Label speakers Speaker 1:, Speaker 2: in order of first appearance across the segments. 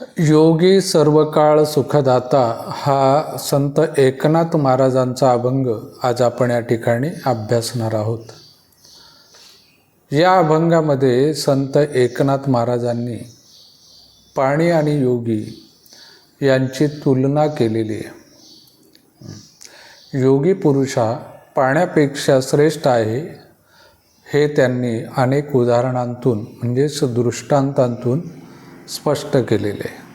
Speaker 1: योगी सर्वकाळ सुखदाता हा संत एकनाथ महाराजांचा अभंग आज आपण या ठिकाणी अभ्यासणार आहोत. या अभंगामध्ये संत एकनाथ महाराजांनी पाणी आणि योगी यांची तुलना केलेली आहे. योगी पुरुष हा पाण्यापेक्षा श्रेष्ठ आहे हे त्यांनी अनेक उदाहरणांतून म्हणजेच दृष्टांतांतून स्पष्ट केलेले. आहे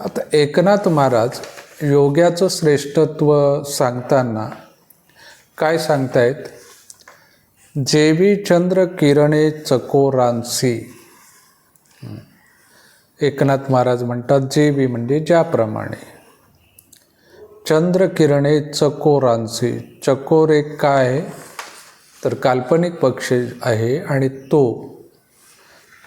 Speaker 1: आता एकनाथ महाराज योग्याचं श्रेष्ठत्व सांगताना काय सांगतायत? जेवी चंद्र किरणे चकोरांसी. एकनाथ महाराज म्हणतात जेवी म्हणजे ज्याप्रमाणे. चंद्र किरणे चकोरांसी. चकोर एक काय? तर काल्पनिक पक्षी आहे आणि तो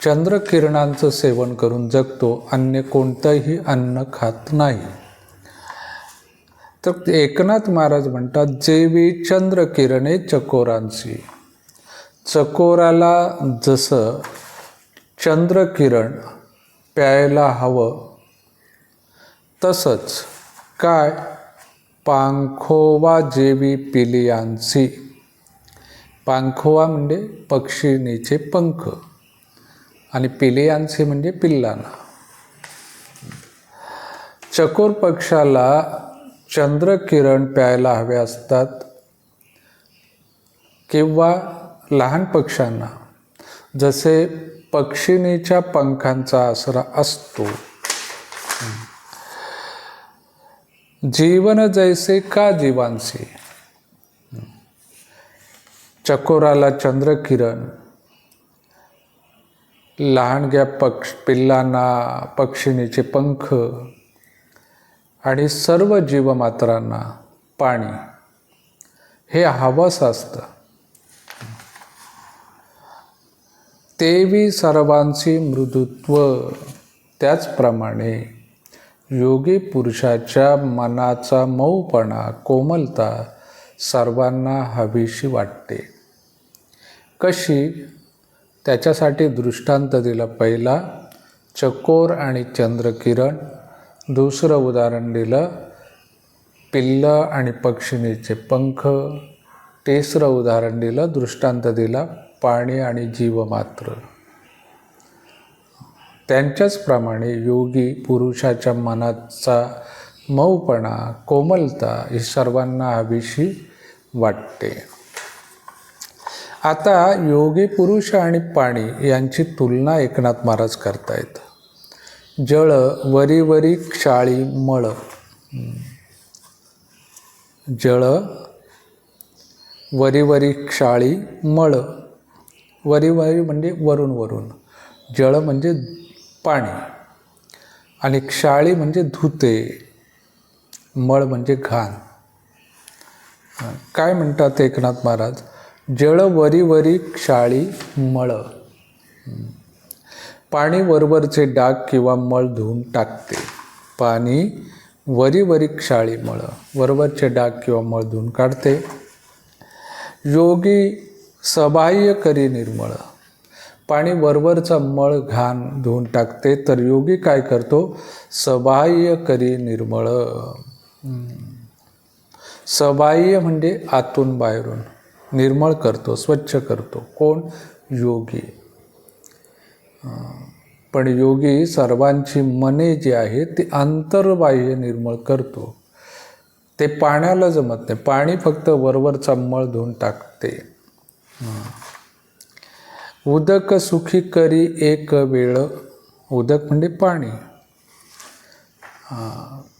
Speaker 1: चंद्रकिरणांचं सेवन करून जगतो अन्य कोणतंही अन्न खात नाही. तर एकनाथ महाराज म्हणतात जेवी चंद्रकिरणे चकोरांची. चकोराला जसं चंद्रकिरण प्यायला हवं तसंच काय? पांखोवा जेवी पिलियांसी पांखोवा म्हणजे पक्षिणीचे पंख. आणि पिलेयांचे म्हणजे पिल्लांना. चकोर पक्षाला चंद्रकिरण प्यायला हवे असतात किंवा लहान पक्ष्यांना. जसे पक्षिणीच्या पंखांचा आसरा असतो. जीवन जैसे का जीवांचे. चकोराला चंद्रकिरण. लहानग्या पक्ष पिल्लांना पक्षिणीचे पंख आणि सर्व जीवमात्रांना पाणी. हे हवंच असतं. तेवी सर्वांची मृदुत्व त्याचप्रमाणे योगी पुरुषाच्या मनाचा मऊपणा कोमलता सर्वांना हवीशी वाटते. कशी? त्याच्यासाठी दृष्टांत दिला. पहिला चकोर आणि चंद्रकिरण. दुसरं उदाहरण दिलं पिल्ल आणि पक्षिणीचे पंख. तिसरं उदाहरण दिलं दृष्टांत दिला पाणी आणि जीवमात्र त्यांच्याचप्रमाणे योगी पुरुषाच्या मनाचा मऊपणा कोमलता ही सर्वांना हवीशी वाटते. आता योगी पुरुष आणि पाणी यांची तुलना एकनाथ महाराज करतायत. जळ वरी वरी क्षाळी मळ. जळ वरी वरी क्षाळी मळ. वरी वरी म्हणजे वरून वरून. जळ म्हणजे पाणी. आणि क्षाळी म्हणजे धुते. मळ म्हणजे घाण. काय म्हणतात एकनाथ महाराज? जळ वरी वरी क्षाळी मळ. पाणी वरवरचे डाग किंवा मळ धुवून टाकते. पाणी वरी वरी क्षाळी मळ. वरवरचे डाग किंवा मळ धुवून काढते. योगी सबाह्य करी निर्मळ. पाणी वरवरचा मळ घाण धुवून टाकते तर योगी काय करतो? सबाह्य करी निर्मळ. सबाह्य म्हणजे आतून बाहेरून. निर्मळ करतो स्वच्छ करतो. कोण? योगी. पण योगी सर्वांची मने जी आहे ती आंतरबाह्य निर्मळ करतो. ते पाण्याला जमत नाही. पाणी फक्त वरवर मळ धुवून टाकते. उदक सुखी करी एक वेळ. उदक म्हणजे पाणी.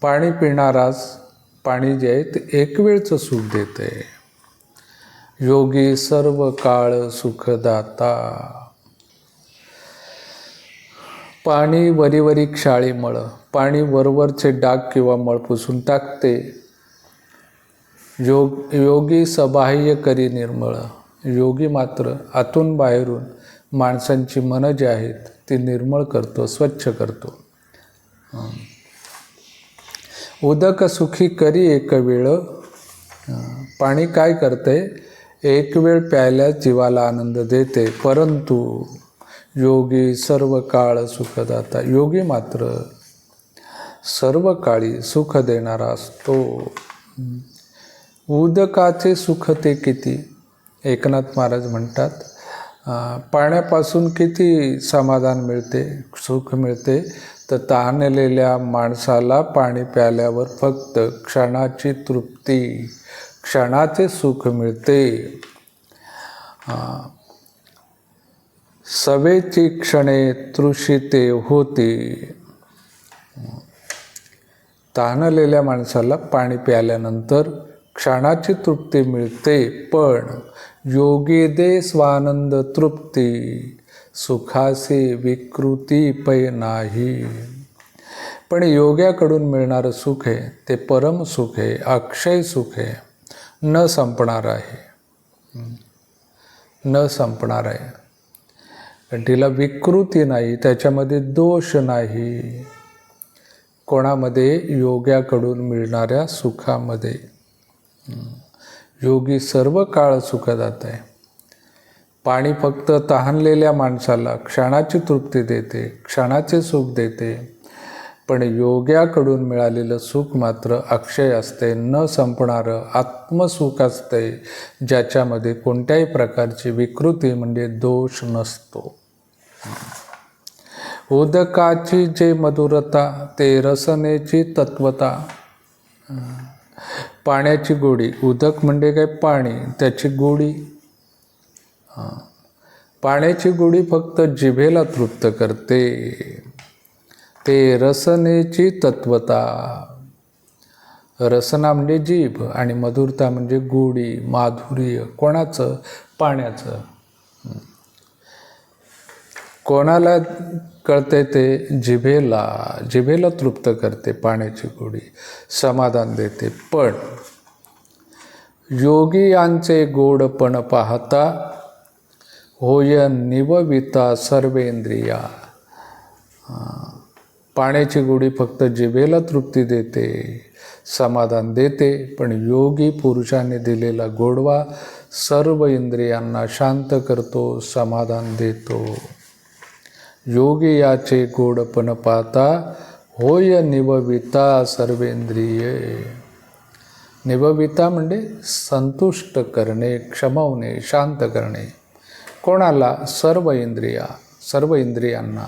Speaker 1: पाणी पिणाराच पाणी जे आहे ते एक वेळचं सुख देते. योगी सर्व काळ सुखदाता. पाणी वरीवरी क्षाळी मळ. पाणी वरवरचे डाग किंवा मळ पुसून टाकते. योग योगी सबाह्य करी निर्मळ. योगी मात्र आतून बाहेरून माणसांची मनं जी आहेत ती निर्मळ करतो स्वच्छ करतो. उदक सुखी करी एक वेळ. पाणी काय करते एक वेळ प्यायल्यास जीवाला आनंद देते परंतु योगी सर्व काळ सुखदाता योगी मात्र सर्व काळी सुख देणारा असतो. उदकाचे सुख ते किती? एकनाथ महाराज म्हणतात पाण्यापासून किती समाधान मिळते सुख मिळते? तर तहानलेल्या माणसाला पाणी प्याल्यावर फक्त क्षणाची तृप्ती क्षणाचे सुख मिळते. सवेची क्षणे तृषिते होते. तहानलेल्या माणसाला पाणी प्याल्यानंतर क्षणाची तृप्ती मिळते पण योगी दे स्वानंद तृप्ती. सुखासे विकृती पै नाही. पण योग्याकडून मिळणारं सुख आहे ते परम सुख आहे अक्षय सुख आहे न संपणार आहे. न संपणार आहे. कारण तिला विकृती नाही त्याच्यामध्ये दोष नाही. कोणामध्ये? योग्याकडून मिळणाऱ्या सुखामध्ये. योगी सर्व काळ सुखदात आहे. पाणी फक्त तहानलेल्या माणसाला क्षणाची तृप्ती देते क्षणाचे सुख देते. पण योग्याकडून मिळालेलं सुख मात्र अक्षय असते न संपणारं आत्मसुख असते ज्याच्यामध्ये कोणत्याही प्रकारची विकृती म्हणजे दोष नसतो. उदकाची जे मधुरता ते रसनेची तत्वता. पाण्याची गोडी उदक म्हणजे काय? पाणी. त्याची गोडी हां. पाण्याची गोडी फक्त जिभेला तृप्त करते. ते रसनेची तत्वता. रसना म्हणजे जीभ आणि मधुरता म्हणजे गोडी माधुर्य. कोणाचं? पाण्याचं. कोणाला कळते ते? जिभेला. जिभेला तृप्त करते पाण्याची गोडी समाधान देते. पण योगी यांचे गोडपण पाहता होय निवविता सर्वेंद्रिया. पाण्याची गोडी फक्त जिभेला तृप्ती देते समाधान देते पण योगी पुरुषाने दिलेला गोडवा सर्व इंद्रियांना शांत करतो समाधान देतो. योगी याचे गोडपण पाहता होय निवविता सर्वेंद्रिये. निवविता म्हणजे संतुष्ट करणे क्षमवणे शांत करणे. कोणाला सर्व इंद्रिया सर्व इंद्रियांना